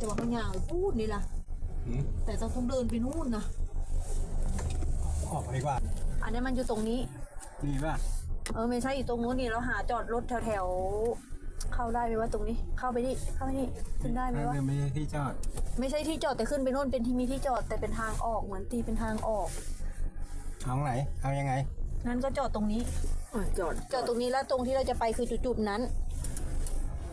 แต่ว่าเขายาวพูดนี่ล่ะ หืมแต่เราต้องเดินไปนู่นนะออกไปดีกว่า อันนี้มันอยู่ตรงนี้ นี่ป่ะเออไม่ใช่อยู่ตรงนู้นนี่เราหาจอดรถแถวๆเข้าได้ไหมว่าตรงนี้ เข้าไปนี่เข้าไปนี่ขึ้นได้ไหมวะไม่ใช่ที่จอด ไม่ใช่ที่จอดแต่ขึ้นไปโน่นเป็นที่มีที่จอดแต่เป็นทางออกเหมือนตีเป็นทางออก เอาไหน เอายังไงงั้นก็จอดตรงนี้อะจอดจอดตรงนี้แล้วตรงที่เราจะไปคือจุดๆนั้น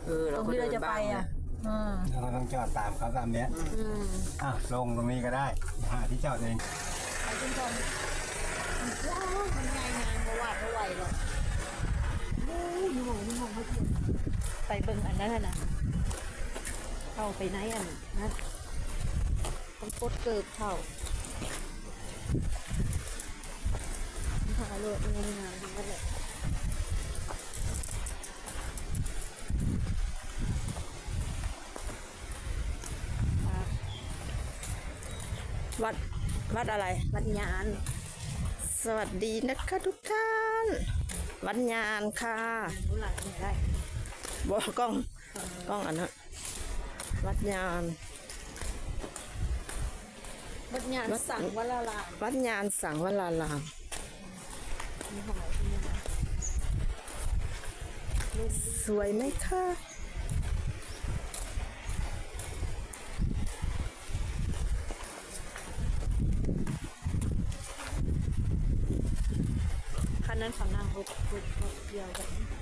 เออตเรารงก็ที่เดิเรานจะไปบ้างอะนะ อืมเราต้องจอดตามเขาตามเนี้ยอืมอะลงตรงนี้ก็ได้หาที่จอดเองไปจนจอดว้าวมันง่ายงานเพราะว่าไม่ไหวหรอกโอ้ยนี่มองนี่มองเขาเทียนไปเบิ่งอันนั้นน่ะนะเข้าไปไหนอันนั้นต้องกดเกิบเข้าถ่ายเลยงานงานทั้งนั้นแหละ วัดวัดอะไร วัดยาน สวัสดีนะคะทุกท่าน วัดยานค่ะรู้หลังเนี่ยได้บอกกล้องกล้องอันนั้นวัดยานวัดยานวัดสั่งวัดละลาวัดยานสังวรารามมีหอยที่นี่สวยไหมคะ นั้นเขานั่งรถรถรถเดียวกัน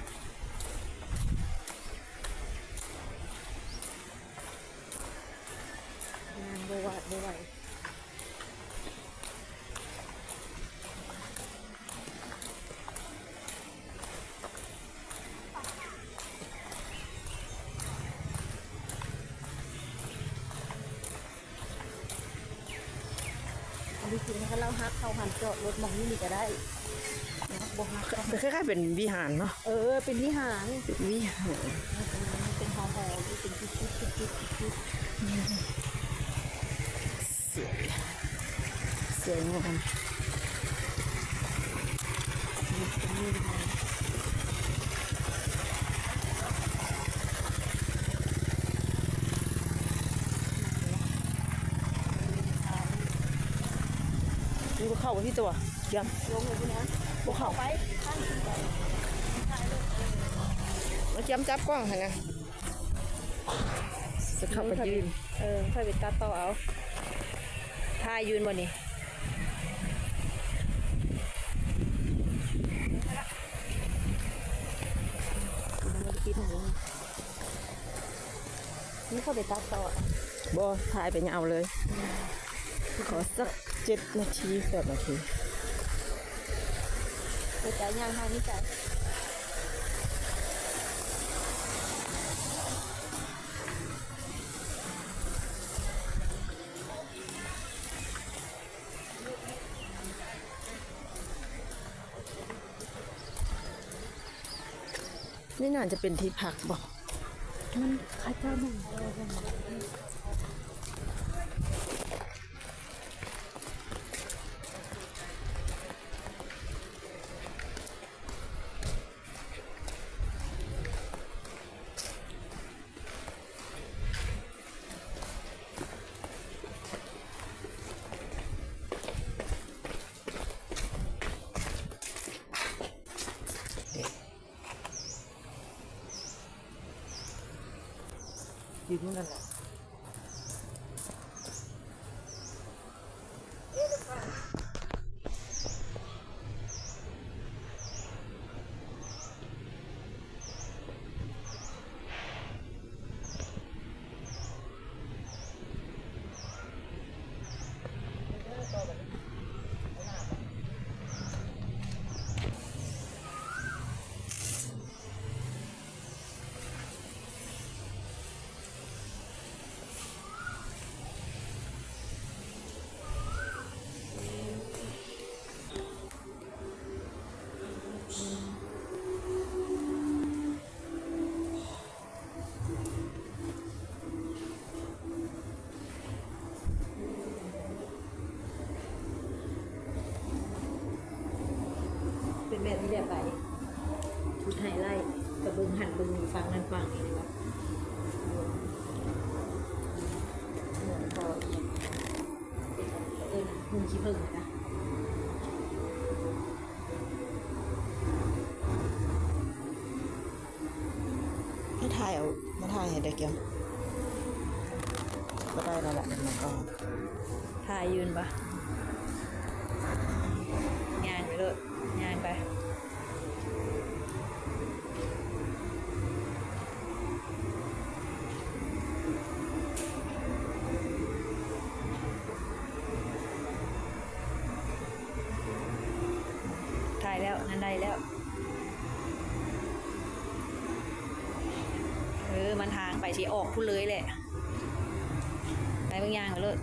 อันนี้คือถ้าเราฮักเขาหันจอดรถมองนี่นี่ก็ได้นะบฮักเขาเป็นคล้ายๆเป็นวิหารเนาะเออ เป็นวิหารเป็นวิหารเป็นหอหอเป็นจุดจุดจุดจุดจุดสวยสวยงามนี่ก็ เข้าไปที่ตัวยังลงเลยนะพวกเข้าไปข้างขึ้นไปมจับกล้องค่ะนะจะเข้าไปยืน เออค่อยไปตัดต่อเอาทายยืนบนนี้นี่เข้าไปตัดต่อบอถ่ายไปเอาเลย ขอสัก เจ็ดนาทีแปดนาทีไปจ่ายยางทางนี้จ่ายนี่น่าจะเป็นที่พักบอกมันข้าเจ้าหนึ่ง อยู่ที่นั่นแหละ แม่ที่ได้ไปชุดไฮไลท์กระเบื้องหันเบื้องฟังนั่นฟังนี่นะครับหุ่นขี้ผึ้งนะมาถ่ายเอามาถ่ายเห็นได้เกี่ยวก็ได้แล้วแหละมันก็ถ่ายยืนปะงานไปเลยงานไป มันได้แล้ว เออ มันทางไปที่ออกพูดเลยแหละไปบางอย่างไปเลย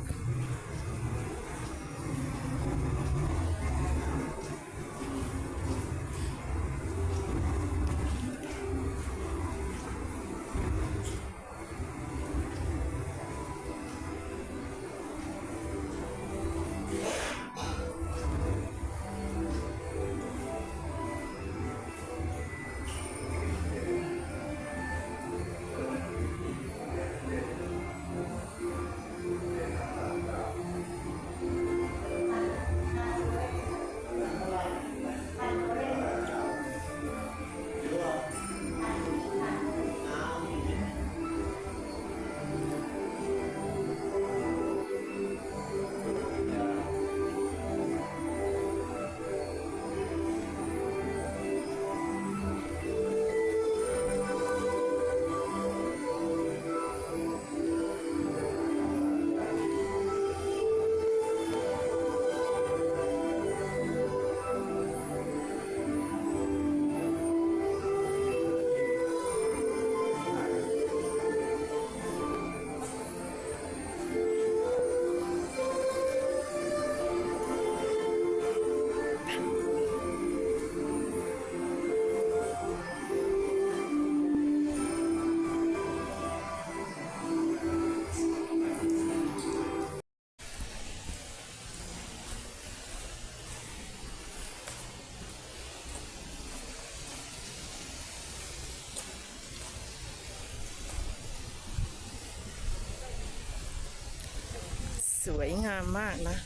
วยงามมากนะ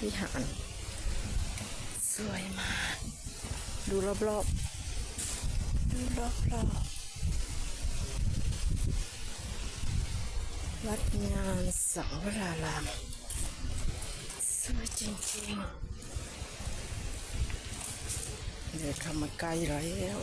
วิหาร สวยมาก ดูรอบๆดูรอบๆวัดงานสังวรารามสวยจริงๆเดินเข้ามาใกล้แล้ว